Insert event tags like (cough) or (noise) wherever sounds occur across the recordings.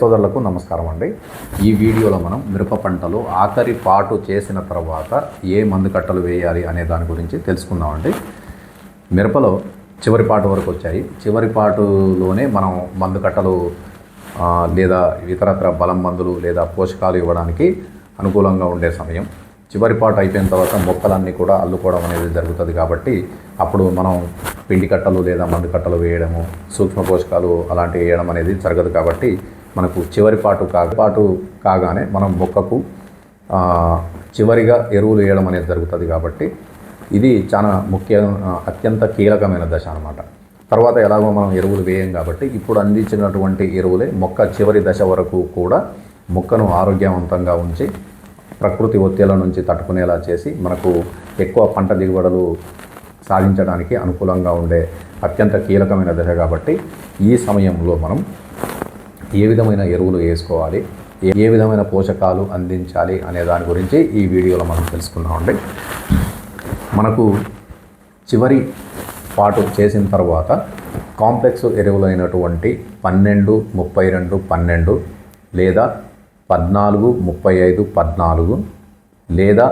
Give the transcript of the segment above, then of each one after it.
సోదరులకు నమస్కారం అండి. ఈ వీడియోలో మనం మిరప పంటలో ఆఖరి పాటు చేసిన తర్వాత ఏ మందు కట్టలు వేయాలి అనే దాని గురించి తెలుసుకుందామండి మిరపలో చివరి పాటు వరకు వచ్చాయి. చివరి పాటులోనే మనం మందు కట్టలు లేదా ఇతరత్ర బలం మందులు లేదా పోషకాలు ఇవ్వడానికి అనుకూలంగా ఉండే సమయం. చివరి పాటు అయిపోయిన తర్వాత మొక్కలన్నీ కూడా అల్లుకోవడం అనేది జరుగుతుంది కాబట్టి అప్పుడు మనం పిండి కట్టలు లేదా మందు కట్టలు వేయడము సూక్ష్మ పోషకాలు అలాంటివి వేయడం అనేది జరగదు కాబట్టి మనకు చివరి పాటు కా పాటు కాగానే మనం మొక్కకు చివరిగా ఎరువులు వేయడం అనేది జరుగుతుంది కాబట్టి ఇది చాలా ముఖ్య అత్యంత కీలకమైన దశ అనమాట తర్వాత ఎలాగో మనం ఎరువులు వేయం కాబట్టి ఇప్పుడు అందించినటువంటి ఎరువులే మొక్క చివరి దశ వరకు కూడా మొక్కను ఆరోగ్యవంతంగా ఉంచి ప్రకృతి ఒత్తిళ్ళ నుంచి తట్టుకునేలా చేసి మనకు ఎక్కువ పంట దిగుబడులు సాధించడానికి అనుకూలంగా ఉండే అత్యంత కీలకమైన దశ కాబట్టి ఈ సమయంలో మనం ఏ విధమైన ఎరువులు వేసుకోవాలి? ఏ- విధమైన పోషకాలు అందించాలి అనే దాని గురించి ఈ వీడియోలో మనం తెలుసుకుందామండి మనకు చివరి పాటు చేసిన తర్వాత కాంప్లెక్స్ ఎరువులైనటువంటి పన్నెండు ముప్పై రెండు పన్నెండు లేదా పద్నాలుగు ముప్పై ఐదు పద్నాలుగు లేదా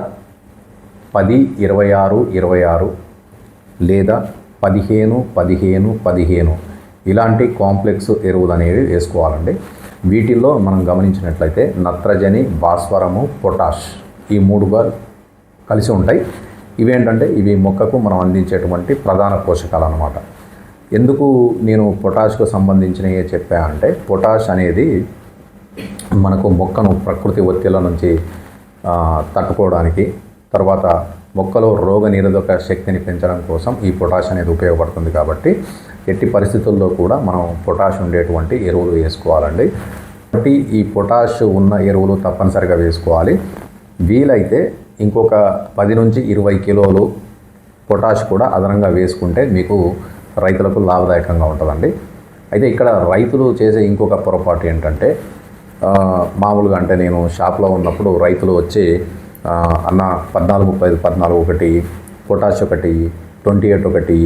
పది ఇరవై ఆరు ఇరవై ఆరు లేదా పదిహేను పదిహేను పదిహేను ఇలాంటి కాంప్లెక్స్ ఎరువులు అనేవి వేసుకోవాలండి. వీటిల్లో మనం గమనించినట్లయితే నత్రజని భాస్వరము పొటాష్ ఈ మూడుగా కలిసి ఉంటాయి. ఇవేంటంటే ఇవి మొక్కకు మనం అందించేటువంటి ప్రధాన పోషకాలు అన్నమాట ఎందుకు నేను పొటాష్కు సంబంధించినవి చెప్పా అంటే పొటాష్ అనేది మనకు మొక్కను ప్రకృతి ఒత్తిళ్ళ నుంచి తట్టుకోవడానికి తర్వాత మొక్కలో రోగ నిరోధక శక్తిని పెంచడం కోసం ఈ పొటాష్ అనేది ఉపయోగపడుతుంది కాబట్టి ఎట్టి పరిస్థితుల్లో కూడా మనం పొటాష్ ఉండేటువంటి ఎరువులు వేసుకోవాలండి. కాబట్టి ఈ పొటాష్ ఉన్న ఎరువులు తప్పనిసరిగా వేసుకోవాలి. వీలైతే ఇంకొక పది నుంచి ఇరవై కిలోలు పొటాష్ కూడా అదనంగా వేసుకుంటే మీకు రైతులకు లాభదాయకంగా ఉంటుందండి. అయితే ఇక్కడ రైతులు చేసే ఇంకొక పొరపాటు ఏంటంటే మామూలుగా అంటే నేను షాప్లో ఉన్నప్పుడు రైతులు వచ్చి అన్న పద్నాలుగు ముప్పై ఐదు పద్నాలుగు ఒకటి పొటాష్ ఒకటి ట్వంటీ ఎయిట్ ఒకటి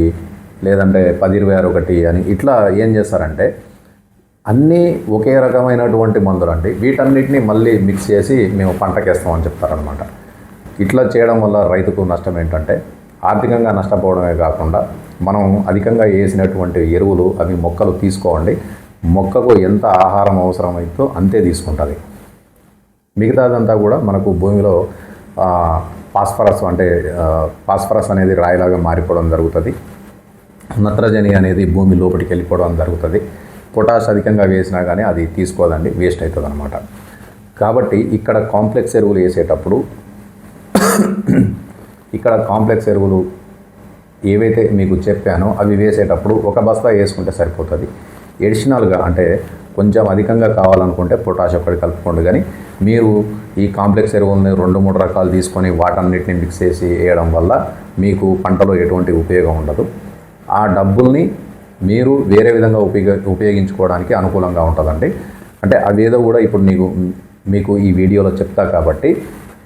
లేదంటే పది ఇరవై ఆరు ఒకటి అని ఇట్లా ఏం చేస్తారంటే అన్నీ ఒకే రకమైనటువంటి మందులు అండి. వీటన్నిటిని మళ్ళీ మిక్స్ చేసి మేము పంటకేస్తామని చెప్తారనమాట ఇట్లా చేయడం వల్ల రైతుకు నష్టం ఏంటంటే ఆర్థికంగా నష్టపోవడమే కాకుండా మనం అధికంగా వేసినటువంటి ఎరువులు అవి మొక్కలు తీసుకోండి. మొక్కకు ఎంత ఆహారం అవసరమైతో అంతే తీసుకుంటుంది. మిగతాదంతా కూడా మనకు భూమిలో ఫాస్ఫరస్ అంటే ఫాస్ఫరస్ అనేది రాయిలాగా మారిపోవడం జరుగుతుంది. నత్రజని అనేది భూమి లోపలికి వెళ్ళిపోవడం జరుగుతుంది. పొటాష్ అధికంగా వేసినా కానీ అది తీసుకోదండి వేస్ట్ అవుతుంది అనమాట కాబట్టి ఇక్కడ కాంప్లెక్స్ ఎరువులు వేసేటప్పుడు (coughs) ఇక్కడ కాంప్లెక్స్ ఎరువులు ఏవైతే మీకు చెప్పానో అవి వేసేటప్పుడు ఒక బస్తా వేసుకుంటే సరిపోతుంది. ఎడిషనల్గా అంటే కొంచెం అధికంగా కావాలనుకుంటే పొటాష్ ఒకటి కలుపుకోండి కానీ మీరు ఈ కాంప్లెక్స్ ఎరువులని రెండు మూడు రకాలు తీసుకొని వాటన్నిటిని మిక్స్ చేసి వేయడం వల్ల మీకు పంటలో ఎటువంటి ఉపయోగం ఉండదు. ఆ డబ్బుల్ని మీరు వేరే విధంగా ఉపయోగ ఉపయోగించుకోవడానికి అనుకూలంగా ఉంటుందండి. అంటే అదేదో కూడా ఇప్పుడు నీకు మీకు ఈ వీడియోలో చెప్తా కాబట్టి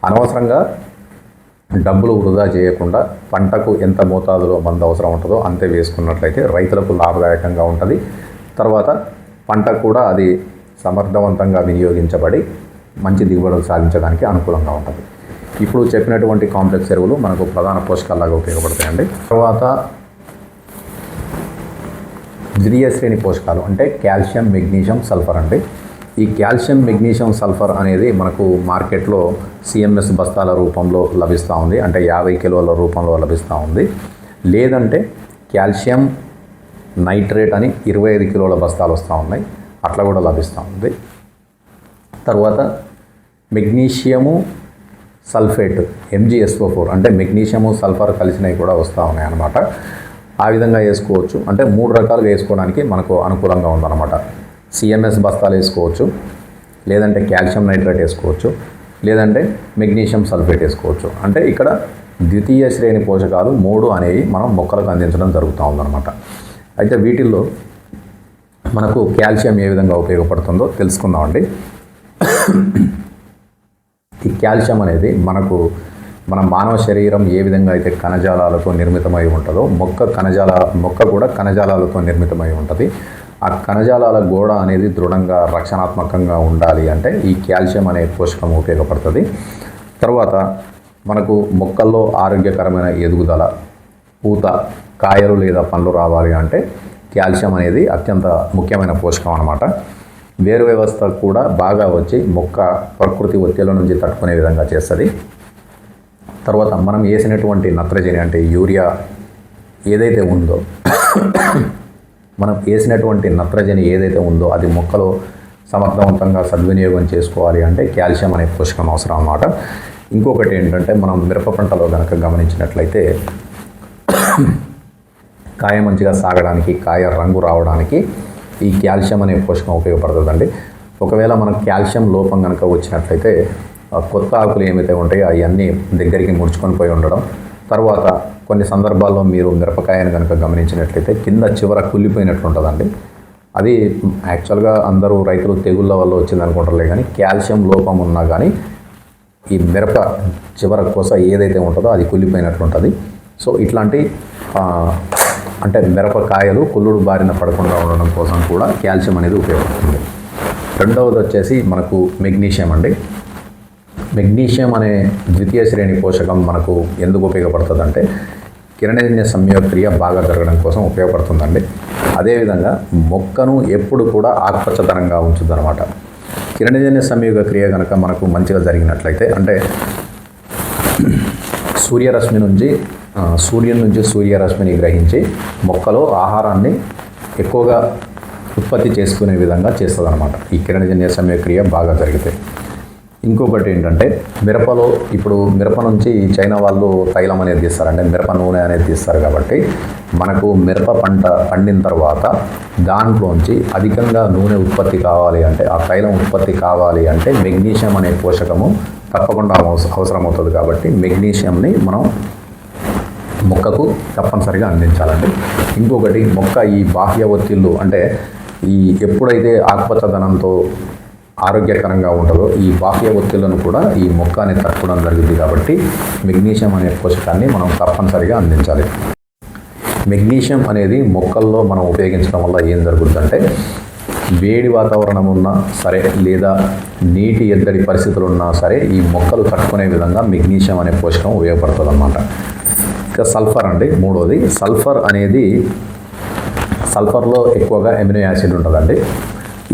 అనవసరంగా డబ్బులు వృధా చేయకుండా పంటకు ఎంత మోతాదులో మందు అవసరం ఉంటుందో అంతే వేసుకున్నట్లయితే రైతులకు లాభదాయకంగా ఉంటుంది. తర్వాత పంట కూడా అది సమర్థవంతంగా వినియోగించబడి మంచి దిగుబడులు సాధించడానికి అనుకూలంగా ఉంటుంది. ఇప్పుడు చెప్పినటువంటి కాంప్లెక్స్ ఎరువులు మనకు ప్రధాన పోషకాలాగా ఉపయోగపడతాయండి. తర్వాత ద్వితీయ శ్రేణి పోషకాలు అంటే కాల్షియం మెగ్నీషియం సల్ఫర్ అండి. ఈ కాల్షియం మెగ్నీషియం సల్ఫర్ అనేది మనకు మార్కెట్లో సిఎంఎస్ బస్తాల రూపంలో లభిస్తూ ఉంది. అంటే యాభై కిలోల రూపంలో లభిస్తూ ఉంది. లేదంటే కాల్షియం నైట్రేట్ అని ఇరవై ఐదు కిలోల బస్తాలు వస్తూ ఉన్నాయి. అట్లా కూడా లభిస్తూ ఉంది. తర్వాత మెగ్నీషియము సల్ఫేట్ ఎంజిఎస్ఓ ఫోర్ అంటే మెగ్నీషియము సల్ఫర్ కలిసినవి కూడా వస్తూ ఉన్నాయి అన్నమాట ఆ విధంగా వేసుకోవచ్చు. అంటే మూడు రకాలుగా వేసుకోవడానికి మనకు అనుకూలంగా ఉందన్నమాట. సిఎంఎస్ బస్తాలు వేసుకోవచ్చు. లేదంటే కాల్షియం నైట్రేట్ వేసుకోవచ్చు. లేదంటే మెగ్నీషియం సల్ఫేట్ వేసుకోవచ్చు. అంటే ఇక్కడ ద్వితీయ శ్రేణి పోషకాలు మూడు అనేవి మనం మొక్కలకు అందించడం జరుగుతూ ఉందన్నమాట. అయితే వీటిల్లో మనకు కాల్షియం ఏ విధంగా ఉపయోగపడుతుందో తెలుసుకుందామండి. ఈ కాల్షియం అనేది మనకు మన మానవ శరీరం ఏ విధంగా అయితే కణజాలాలతో నిర్మితమై ఉంటుందో మొక్క కణజాల మొక్క కూడా కణజాలాలతో నిర్మితమై ఉంటుంది. ఆ కణజాలాల గోడ అనేది దృఢంగా రక్షణాత్మకంగా ఉండాలి అంటే ఈ కాల్షియం అనే పోషకం ఉపయోగపడుతుంది. తర్వాత మనకు మొక్కల్లో ఆరోగ్యకరమైన ఎదుగుదల పూత కాయలు లేదా పండ్లు రావాలి అంటే కాల్షియం అనేది అత్యంత ముఖ్యమైన పోషకం అన్నమాట. వేరు వ్యవస్థ కూడా బాగా వచ్చి మొక్క ప్రకృతి ఒత్తిళ్ళ నుంచి తట్టుకునే విధంగా చేస్తుంది. తర్వాత మనం వేసినటువంటి నత్రజని అంటే యూరియా ఏదైతే ఉందో మనం వేసినటువంటి నత్రజని ఏదైతే ఉందో అది మొక్కలో సమర్థవంతంగా సద్వినియోగం చేసుకోవాలి అంటే కాల్షియం అనే పోషకం అవసరం అన్నమాట. ఇంకొకటి ఏంటంటే మనం మిరప పంటలో కనుక గమనించినట్లయితే కాయ మంచిగా సాగడానికి కాయ రంగు రావడానికి ఈ కాల్షియం అనే పోషకం ఉపయోగపడుతుందండి. ఒకవేళ మనకు కాల్షియం లోపం కనుక వచ్చినట్లయితే కొత్త ఆకులు ఏమైతే ఉంటాయో అవన్నీ దగ్గరికి ముడుచుకొని పోయి ఉండడం. తర్వాత కొన్ని సందర్భాల్లో మీరు మిరపకాయను కనుక గమనించినట్లయితే కింద చివర కుళ్ళిపోయినట్లు ఉంటుందండి. అది యాక్చువల్గా అందరూ రైతులు తెగుళ్ళ వల్ల వచ్చింది అనుకుంటారులే కానీ కాల్షియం లోపం ఉన్నా కానీ ఈ మిరప చివర కోస ఏదైతే ఉంటుందో అది కుళ్ళిపోయినట్లు ఉంటుంది. సో ఇట్లాంటి అంటే మిరపకాయలు కుళ్ళుడు బారిన పడకుండా ఉండడం కోసం కూడా కాల్షియం అనేది ఉపయోగపడుతుంది. రెండవది వచ్చేసి మనకు మెగ్నీషియం అండి. మెగ్నీషియం అనే ద్వితీయ శ్రేణి పోషకం మనకు ఎందుకు ఉపయోగపడుతుంది అంటే కిరణజన్య సంయోక్రియ బాగా జరగడం కోసం ఉపయోగపడుతుందండి. అదేవిధంగా మొక్కను ఎప్పుడు కూడా ఆకుపచ్చదనంగా ఉంచుద్ది అనమాట కిరణజన్య సంయోగ క్రియ కనుక మనకు మంచిగా జరిగినట్లయితే అంటే సూర్యరశ్మి నుంచి సూర్యుని నుంచి సూర్యరశ్మిని గ్రహించి మొక్కలో ఆహారాన్ని ఎక్కువగా ఉత్పత్తి చేసుకునే విధంగా చేస్తుంది అనమాట ఈ కిరణజన్య సమయక్రియ బాగా జరిగితే. ఇంకొకటి ఏంటంటే మిరపలో ఇప్పుడు మిరప నుంచి చైనా వాళ్ళు తైలం అనేది తీస్తారంటే మిరప నూనె అనేది తీస్తారు కాబట్టి మనకు మిరప పంట పండిన తర్వాత దాంట్లోంచి అధికంగా నూనె ఉత్పత్తి కావాలి అంటే ఆ తైలం ఉత్పత్తి కావాలి అంటే మెగ్నీషియం అనే పోషకము తప్పకుండా అవసరం అవుతుంది కాబట్టి మెగ్నీషియంని మనం మొక్కకు తప్పనిసరిగా అందించాలండి. ఇంకొకటి మొక్క ఈ బాహ్య ఒత్తిళ్ళు అంటే ఈ ఎప్పుడైతే ఆకుపచ్చదనంతో ఆరోగ్యకరంగా ఉంటుందో ఈ బాహ్య ఒత్తిళ్ళను కూడా ఈ మొక్క అనేది తట్టుకోవడం జరిగింది కాబట్టి మెగ్నీషియం అనే పోషకాన్ని మనం తప్పనిసరిగా అందించాలి. మెగ్నీషియం అనేది మొక్కల్లో మనం ఉపయోగించడం వల్ల ఏం జరుగుతుందంటే వేడి వాతావరణం ఉన్నా సరే లేదా నీటి ఎద్దడి పరిస్థితులు ఉన్నా సరే ఈ మొక్కలు తట్టుకునే విధంగా మెగ్నీషియం అనే పోషకం ఉపయోగపడుతుంది అన్నమాట ఇంకా సల్ఫర్ అండి మూడోది. సల్ఫర్ అనేది సల్ఫర్లో ఎక్కువగా ఎమినో యాసిడ్ ఉంటుందండి.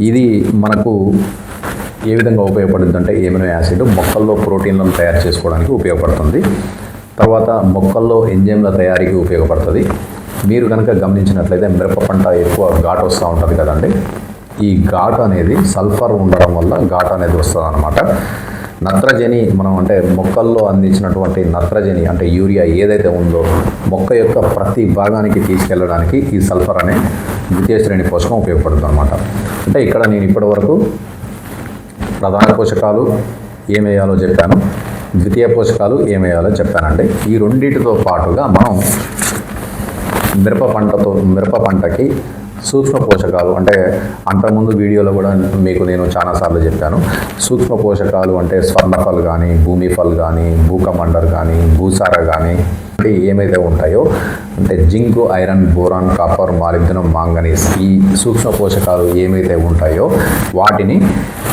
ఇది మనకు ఏ విధంగా ఉపయోగపడుతుంది అంటే ఎమినో యాసిడ్ మొక్కల్లో ప్రోటీన్లను తయారు చేసుకోవడానికి ఉపయోగపడుతుంది. తర్వాత మొక్కల్లో ఎంజైమ్ల తయారీకి ఉపయోగపడుతుంది. మీరు కనుక గమనించినట్లయితే మిరప పంట ఎక్కువ ఘాటు వస్తూ ఉంటుంది కదండి. ఈ ఘాట్ అనేది సల్ఫర్ ఉండడం వల్ల ఘాట్ అనేది వస్తుంది అనమాట నత్రజని మనం అంటే మొక్కల్లో అందించినటువంటి నత్రజని అంటే యూరియా ఏదైతే ఉందో మొక్క యొక్క ప్రతి భాగానికి తీసుకెళ్ళడానికి ఈ సల్ఫర్ అనే ద్వితీయ శ్రేణి పోషకం ఉపయోగపడుతుంది అనమాట అంటే ఇక్కడ నేను ఇప్పటివరకు ప్రధాన పోషకాలు ఏమేయాలో చెప్పాను ద్వితీయ పోషకాలు ఏమేయాలో చెప్పానండి. ఈ రెండింటితో పాటుగా మనం మిరప పంటతో మిరప పంటకి సూక్ష్మ పోషకాలు అంటే అంతకుముందు వీడియోలో కూడా మీకు నేను చాలాసార్లు చెప్పాను. సూక్ష్మ పోషకాలు అంటే స్వర్ణఫల్ కానీ భూమిఫల్ కానీ భూకమండర్ కానీ భూసార కానీ అంటే ఏమైతే ఉంటాయో అంటే zinc iron boron copper molybdenum manganese ఈ సూక్ష్మ పోషకాలు ఏమైతే ఉంటాయో వాటిని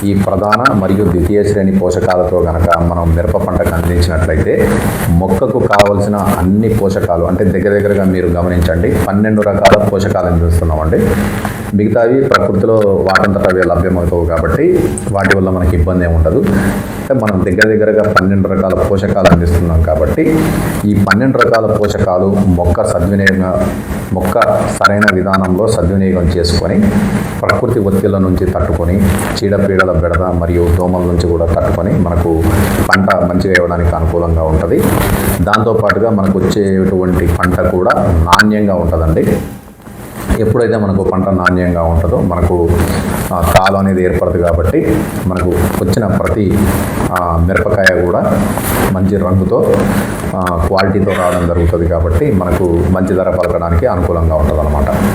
ఈ ప్రధాన మరియు ద్వితీయ శ్రేణి పోషకాలతో కనుక మనం మిరప పంటకు అందించినట్లయితే మొక్కకు కావలసిన అన్ని పోషకాలు అంటే దగ్గర దగ్గరగా మీరు గమనించండి. పన్నెండు రకాల పోషకాలు అందిస్తున్నామండి మిగతావి ప్రకృతిలో వాటంతట అవి లభ్యమవుతావు కాబట్టి వాటి వల్ల మనకి ఇబ్బంది ఏమి ఉండదు. అంటే మనం దగ్గర దగ్గరగా పన్నెండు రకాల పోషకాలు అందిస్తున్నాం కాబట్టి ఈ పన్నెండు రకాల పోషకాలు మొక్క సద్వినియోగ మొక్క సరైన విధానంలో సద్వినియోగం చేసుకొని ప్రకృతి ఒత్తిళ్ళ నుంచి తట్టుకొని చీడపీడల బెడద మరియు దోమల నుంచి కూడా తట్టుకొని మనకు పంట మంచిగా ఇవ్వడానికి అనుకూలంగా ఉంటుంది. దాంతోపాటుగా మనకు వచ్చేటువంటి పంట కూడా నాణ్యంగా ఉంటుందండి. ఎప్పుడైతే మనకు పంట నాణ్యంగా ఉంటుందో మనకు ఆ, అనేది ఏర్పడదు కాబట్టి మనకు వచ్చిన ప్రతి మిరపకాయ కూడా మంచి రంగుతో క్వాలిటీతో రావడం జరుగుతుంది కాబట్టి మనకు మంచి ధర పలకడానికి అనుకూలంగా ఉంటుంది